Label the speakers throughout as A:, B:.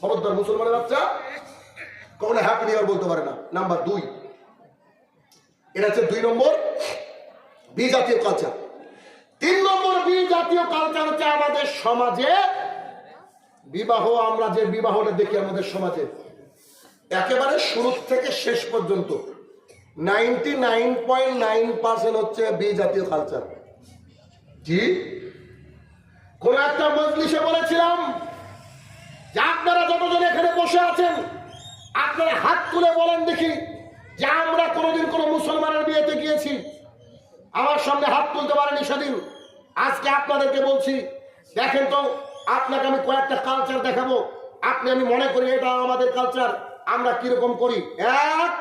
A: খবরদার মুসলমানের বাচ্চা কখনো হ্যাপি নিউ বলতে পারে না। নাম্বার দুই। এটা হচ্ছে দুই নম্বর বি জাতীয় কালচার তিন নম্বর বি জাতীয় কালচার হচ্ছে আমাদের সমাজে। বিবাহ, আমরা যে বিবাহটা দেখি আমাদের সমাজে, একেবারে শুরু থেকে শেষ পর্যন্ত ninety nine point nine percent হচ্ছে বি জাতীয় কালচার জি? কোন একটা মজলিসে বলেছিলাম আপনারা যতজন এখানে বসে আছেন, আপনারা হাত তুলে বলেন দেখি যে আমরা কোনোদিন কোনো মুসলমানের বিয়েতে গিয়েছি। আমার সামনে হাত তুলতে পারেনি সেদিন। আজকে আপনাদেরকে বলছি, দেখেন তো, আপনাকে আমি কয়েকটা কালচার দেখাবো। আপনি আমি মনে করি এটা আমাদের কালচার আমরা কীরকম করি? এক,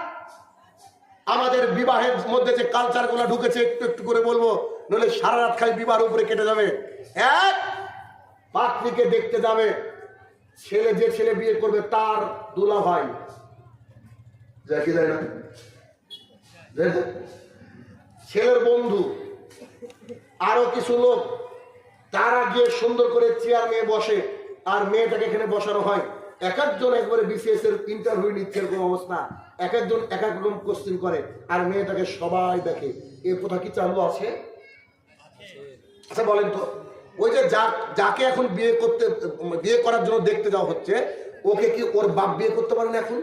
A: আমাদের বিবাহের মধ্যে যে কালচারগুলো ঢুকেছে, একটু একটু করে বলব, নইলে সারা রাত খালি বিবাহের উপরে কেটে যাবে। এক পাত্রীকে দেখতে যাবে। ছেলে যে ছেলে বিয়ে করবে তার দুলা ভাই। যায় কি যায় না? ছেলের বন্ধু, আরও কিছু লোক, তারা গিয়ে সুন্দর করে চেয়ার নিয়ে বসে, আর মেয়েটাকে এখানে বসানো হয়। এক একজন একবারে বিসিএস এর ইন্টারভিউ নিচ্ছে এরকম অবস্থা। এক একজন এক এক রকম কোশ্চেন করে, আর মেয়েটাকে সবাই দেখে। এ প্রথা কি চালু আছে? আচ্ছা বলেন তো। ওই যে যাকে এখন বিয়ে করতে, বিয়ে করার জন্য দেখতে যাওয়া হচ্ছে, ওকে কি ওর বাপ বিয়ে করতে পারেন এখন?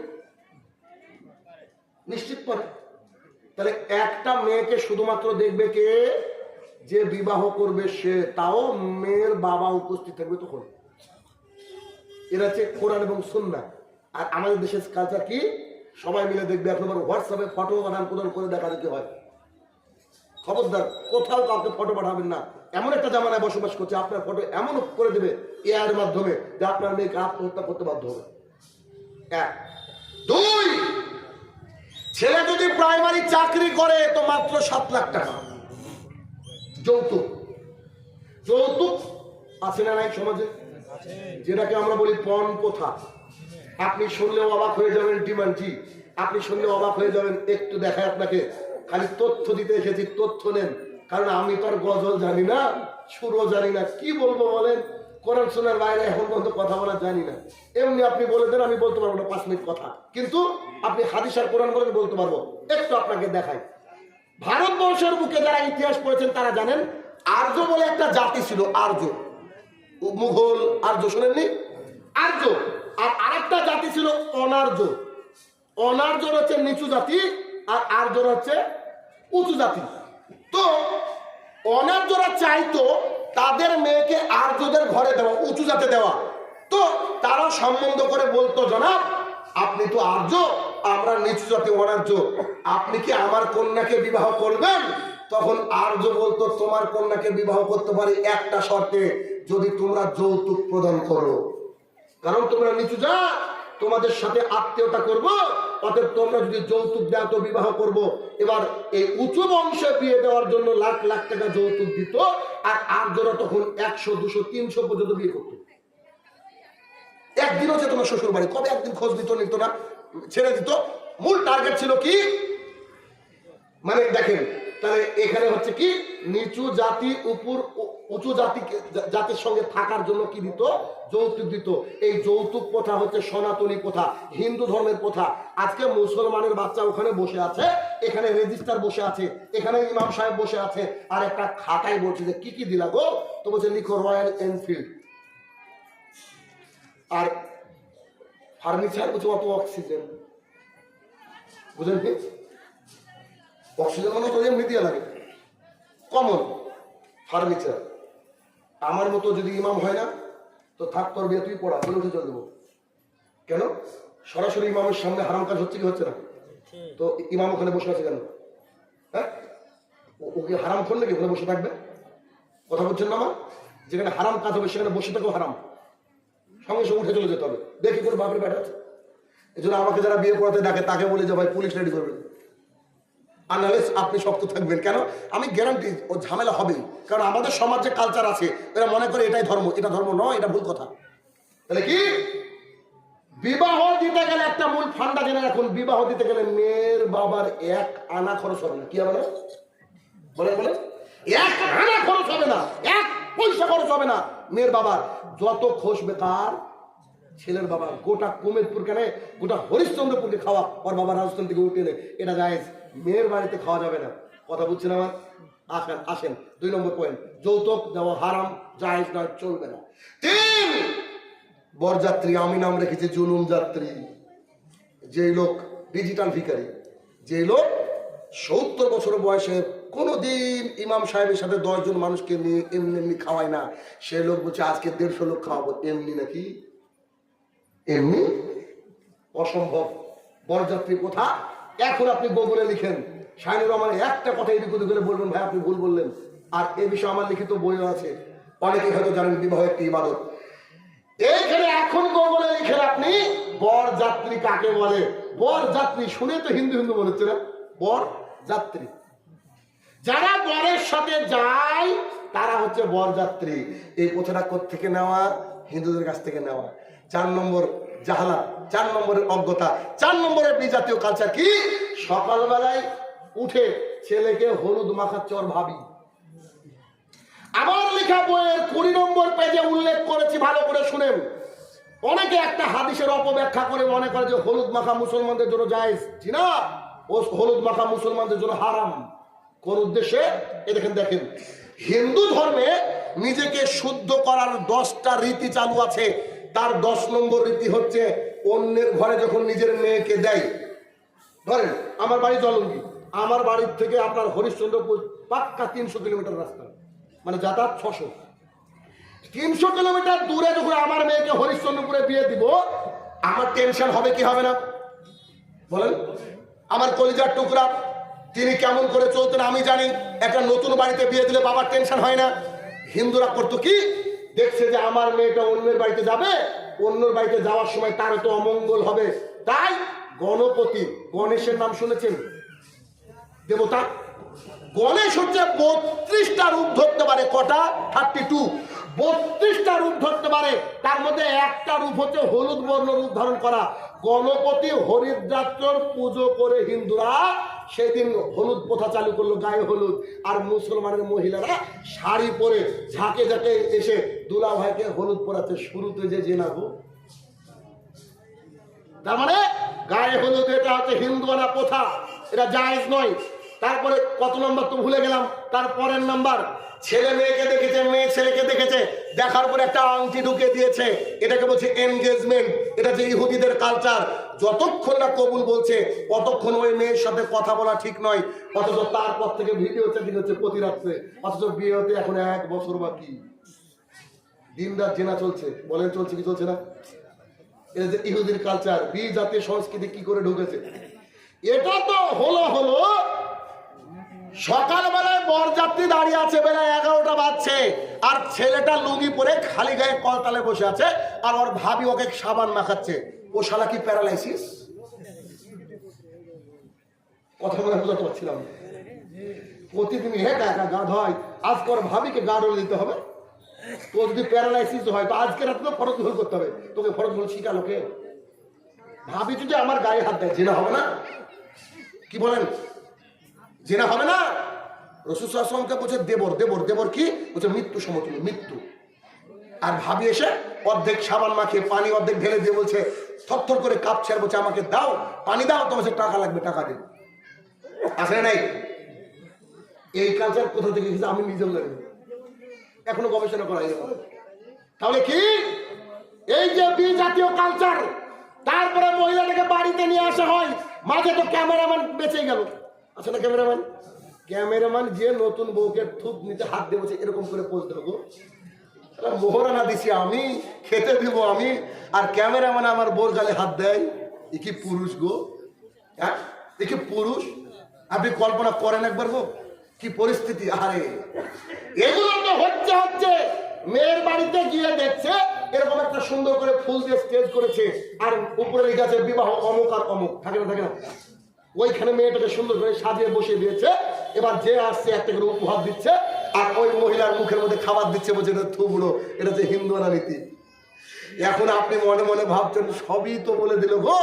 A: নিশ্চিত পারে। তাহলে একটা মেয়েকে শুধুমাত্র দেখবে কে? যে বিবাহ করবে সে, তাও মেয়ের বাবা উপস্থিত থাকবে তখন। এরা হচ্ছে কোরআন এবং সুন্না আর আমাদের দেশের কালচার কি? সবাই মিলে দেখবে, এখন হোয়াটসঅ্যাপে ফটো আদান প্রদান করে দেখা দিতে হয়। খবরদার, কোথাও কাউকে ফটো পাঠাবেন না। এমন একটা জামানায় বসবাস করছে, আপনার ফটো এমন করে দেবে এআর মাধ্যমে যে আপনার মেয়েকে আত্মহত্যা করতে বাধ্য হবে। এক। দুই, ছেলে যদি প্রাইমারি চাকরি করে তো মাত্র সাত লাখ টাকা। যৌতুক। যৌতুক আছে না নাই সমাজে? যেটাকে আমরা বলি পণ প্রথা। আপনি শুনলেও অবাক হয়ে যাবেন ডিমান্ডজি আপনি শুনলে অবাক হয়ে যাবেন, একটু দেখায় আপনাকে। খালি তথ্য দিতে এসেছি, তথ্য নেন। কারণ আমি তো আর গজল জানি না, সুরও জানি না। কি বলব বলেন? কোরআন শোনার বাইরে এখন পর্যন্ত কথা বলা জানি না। এমনি আপনি বলে দেন, আমি বলতে পারব না পাঁচ মিনিট কথা। কিন্তু আপনি হাদিসার কোরআন বলেন, বলতে পারব। একটু আপনাকে দেখাই। ভারতবর্ষের বুকে যারা ইতিহাস পড়েছেন, তারা জানেন আর্য বলে একটা জাতি ছিল আর্য মুঘল আর্য শোনেননি? আর্য আর আরেকটা জাতি ছিল অনার্য অনার্য হচ্ছে নিচু জাতি, আর আর্য হচ্ছে উঁচু জাতি। তো অনার্যরা চাইতো তাদের মেয়েকে আর্যদের ঘরে দেওয়া, উঁচু জাতে দেওয়া। তো তারা সম্বন্ধ করে বলতো, জনাব, আপনি তো আর্য, আমরা নিচু জাতি অনার্য। আপনি কি আমার কন্যাকে বিবাহ করবেন? তখন আর্য বলতো, তোমার কন্যাকে বিবাহ করতে পারি একটা শর্তে, যদি তোমরা যৌতুক প্রদান করো। কারণ তোমরা নিচু যা তোমাদের সাথে আত্মীয়তা করব অতএব তোমরা যদি যৌতুক দেওয়া তো বিবাহ করব। এবার এই উঁচু বংশে বিয়ে দেওয়ার জন্য লাখ লাখ টাকা যৌতুক দিত, আর আর্যরা তখন একশো, দুশো, তিনশো পর্যন্ত বিয়ে করত। একদিনও হচ্ছে তোমার শ্বশুর বাড়ি কবে একদিন খোঁজ দিত নিত না, ছেড়ে দিত। মূল টার্গেট ছিল কি? মানে দেখেন তাহলে এখানে হচ্ছে কি, নিচু জাতি, উপর উঁচু জাতি জাতির সঙ্গে থাকার জন্য কি দিত? যৌতুক দিত। এই যৌতুক প্রথা হচ্ছে সনাতনী প্রথা, হিন্দু ধর্মের প্রথা। আজকে মুসলমানের বাচ্চা ওখানে বসে আছে, এখানে রেজিস্টার বসে আছে, এখানে ইমাম সাহেব বসে আছে, আর একটা খাতায় বলছে যে, কি কি দিলা গো? তো বলছে, লিখো রয়্যাল এনফিল্ড। আর ফার্নিচার বলছে, অত অক্সিজেন। বুঝলেন অক্সিজেন মানে তো এমনি দিয়ে লাগে। Common furniture. আমার মতো যদি ইমাম হয় না তো থাক তোর বিয়ে তুই পড়া বলে উঠে চলে দেবো কেন? সরাসরি ইমামের সামনে হারাম কাজ হচ্ছে কি হচ্ছে না? তো ইমাম ওখানে বসে আছে কেন? হ্যাঁ? ও- ও হারাম করলে কি ওখানে বসে থাকবে? কথা বলছেন না আমার যেখানে হারাম কাজ হবে সেখানে বসে থাকেও হারাম। সঙ্গে সঙ্গে উঠে চলে যেতে হবে। দেখি করে বাপের ব্যাটা এই জন্য আমাকে যারা বিয়ে পড়াতে ডাকে তাকে বলে যে ভাই পুলিশ রেডি করবেন। নাহলে আপনি শক্ত থাকবেন। কেন? আমি গ্যারান্টি ও ঝামেলা হবেই। কারণ আমাদের সমাজে কালচার আছে, এরা মনে করে এটাই ধর্ম। এটা ধর্ম নয়, এটা ভুল কথা। তাহলে কি? বিবাহ দিতে গেলে একটা মূল ফান্ডা জেনে রাখুন। বিবাহ দিতে গেলে মেয়ের বাবার এক আনা খরচ হবে না। কি হবে না? বলে বলে এক আনা খরচ হবে না। এক পয়সা খরচ হবে না মেয়ের বাবার। যত খসবে কার ছেলের বাবা, গোটা কুমেদপুর কেন গোটা হরিশ্চন্দ্রপুরকে খাওয়া, ওর বাবা রাজস্থান থেকে উঠে এটা যায় মেয়ের বাড়িতে খাওয়া যাবে না। কথা বুঝছেন আমার? আসেন আসেন। দুই নম্বর পয়েন্ট যৌতুক দেওয়া হারাম, জায়েজ নয়, চলবে না। তিন, বরযাত্রী, আমি নাম রেখেছি জুলুম যাত্রী। যে লোক ডিজিটাল ভিখারি যে লোক সত্তর বছর বয়সে কোনোদিন ইমাম সাহেবের সাথে দশজন মানুষকে নিয়ে এমনি এমনি খাওয়ায় না। সে লোক বলছে, আজকে দেড়শো লোক খাওয়াবো। এমনি নাকি? এমনি? অসম্ভব। বরযাত্রী কোথা? এখন আপনি গুগলে লিখেন, শাহিনুর রহমান একটা কথা এদিক ওদিক করে বলবেন, ভাই আপনি ভুল বললেন। আর এ বিষয়ে আমার লিখিত বইও আছে। অনেকে হয়তো জানেন বিবাহ একটি ইবাদত। এইখানে এখন গুগলে লিখেন আপনি, বর যাত্রী কাকে বলে? বর যাত্রী শুনে তো হিন্দু হিন্দু মনে হচ্ছে না? বর যাত্রী। যারা বরের সাথে যায়, তারা হচ্ছে বরযাত্রী এই কথাটা থেকে নেওয়া? হিন্দুদের কাছ থেকে নেওয়া। চার নম্বর জাহালা, চার নম্বরের অজ্ঞতা, চার নম্বরের বিজাতীয় কালচার কি? সকালবেলায় উঠে ছেলেকে হলুদ মাখাচ্ছে ওর ভাবি। আমার লেখা বইয়ের কুড়ি নম্বর পেজে উল্লেখ করেছি, ভালো করে শুনেন। অনেকে একটা হাদিসের অপব্যাখ্যা করে, মনে করে যে হলুদ মাখা মুসলমানদের জন্য জায়েজ। না, ও হলুদ মাখা মুসলমানদের জন্য হারাম। কোন উদ্দেশ্যে? এ দেখেন দেখেন। হিন্দু ধর্মে নিজেকে শুদ্ধ করার দশটা রীতি চালু আছে। তার দশ নম্বর রীতি হচ্ছে, অন্যের ঘরে যখন নিজের মেয়েকে দেয়, ধরেন আমার বাড়ি জলঙ্গি, আমার বাড়ির থেকে আপনার হরিশ্চন্দ্রপুর পাক্কা তিনশো কিলোমিটার রাস্তা মানে যাতায়াত ছশো। তিনশো কিলোমিটার দূরে যখন আমার মেয়েকে হরিশ্চন্দ্রপুরে বিয়ে দিব, আমার টেনশন হবে কি হবে না? বলেন, আমার কলিজার টুকরা, তিনি কেমন করে চলতেন আমি জানি, একটা নতুন বাড়িতে বিয়ে দিলে বাবার টেনশন হয় না। হিন্দুরা করতো কি? দেখছে যে আমার মেয়েটা অন্যের বাড়িতে যাবে, অন্যের বাড়িতে যাওয়ার সময় তার তো অমঙ্গল হবে। তাই গণপতি, গণেশের নাম শুনেছেন? দেবতা? গণেশ হচ্ছে বত্রিশটা রূপ ধরতে পারে, কটা? Thirty two. বত্রিশটা রূপ ধরতে পারে, তার মধ্যে একটা রূপ হচ্ছে হলুদ বর্ণ রূপ ধারণ করা। গণপতি হরিদ্রাত্রর পুজো করে হিন্দুরা সেদিন হলুদ প্রথা চালু করল, গায়ে হলুদ। আর মুসলমানের মহিলারা শাড়ি পরে ঝাঁকে ঝাঁকে এসে দুলা ভাইকে হলুদ পরাতে শুরুতে যে জেনাবো তার মানে গায়ে হলুদ, এটা হচ্ছে হিন্দুয়ানা প্রথা, এটা জায়েজ নয়। তারপরে কত নম্বর তো ভুলে গেলাম, তার পরের নাম্বার, ছেলে মেয়েকে দেখেছে, মেয়ে ছেলেকে দেখেছে, দেখার পরে একটা আংটি ঢুকে দিয়েছে। এটাকে বলছে এনগেজমেন্ট এটা যে ইহুদিদের কালচার যতক্ষণ না কবুল বলছে, ততক্ষণ ওই মেয়ের সাথে কথা বলা ঠিক নয়। অথচ তারপর থেকে ভিডিও চ্যাটিং হচ্ছে প্রতি রাত্রে। অথচ বিয়ে হতে এখন এক বছর বাকি। দিন রাত জেনা চলছে। বলেন, চলছে কি চলছে না? এটা যে ইহুদির কালচার বি জাতীয় সংস্কৃতি কি করে ঢুকেছে? এটা তো হলো হলো সকালবেলায় বরযাত্রী দাঁড়িয়ে আছে বেলা এগারোটা বাজছে। আর ছেলেটা লুঙ্গি পরে খালি গায়ে কলতালে বসে আছে, আর ওর ভাবি ওকে সাবান মাখাচ্ছে। ও শালা কি প্যারালাইসিস? কথা না। প্রতিদিন একা ভাবিকে দিতে হবে। যদি প্যারালাইসিস হয়, তো আজকে রাতে তো ফরজ ভুল করতে হবে। তোকে ভাবি যদি আমার হাত দেয়, জেনা হবে না? কি বলেন? জেনা হবে না। রসুসামকে বলছে, দেবর দেবর দেবর কি? বলছে, মৃত্যু সমতুল্য, মৃত্যু। আর ভাবি এসে অর্ধেক সাবান মাখিয়ে পানি অর্ধেক ঢেলে দিয়ে বলছে, থরথর করে কাঁপছে আর বলছে, আমাকে দাও, পানি দাও তো বলছে টাকা লাগবে, টাকা দিন। আসলে নাই। এই কালচার কোথা থেকে এসেছে আমি নিজেও জানি এখনও গবেষণা করা হয়নি তাহলে কি? এই যে বি জাতীয় কালচার তারপরে মহিলাটাকে বাড়িতে নিয়ে আসা হয়, মাঝে তো ক্যামেরাম্যান বেঁচে গেল। আছে না, ক্যামেরাম্যান? ক্যামেরাম্যান যে নতুন বউকে থুপ নিতে হাত দিয়ে বলছে, এরকম করে পোজ দেবো মোহরানা দিছি আমি, খেতে দিব আমি, আর ক্যামেরাম্যান আমার বোর গালে হাত দেয়। এ কি পুরুষ গো? হ্যাঁ? এ কি পুরুষ? আপনি কল্পনা করেন একবার গো, কি পরিস্থিতি? আরে, এগুলো তো হচ্ছে হচ্ছে। মেয়ের বাড়িতে গিয়ে দেখছে, এরকম একটা সুন্দর করে ফুল দিয়ে স্টেজ করেছে, আর উপরে লেখা আছে বিবাহ অমুক আর অমুক। থাকে না থাকে না? ওইখানে মেয়েটাকে সুন্দর করে সাজিয়ে বসিয়ে দিয়েছে। এবার যে আসছে, একটা করে উপহার দিচ্ছে, আর ওই মহিলার মুখের মধ্যে খাবার দিচ্ছে বলছে, এটা থুবড়ো এটা যে হিন্দুয়ানা নীতি এখন আপনি মনে মনে ভাবছেন, সবই তো বলে দিল, গো,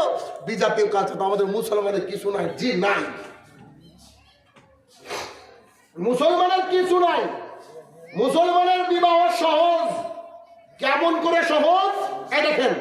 A: বিজাতীয় কাছে তো আমাদের মুসলমানের কিছু নাই। জি, নাই। মুসলমানের কিছু নাই। মুসলমানের বিবাহ সহজ। কেমন করে সহজ? দেখেন।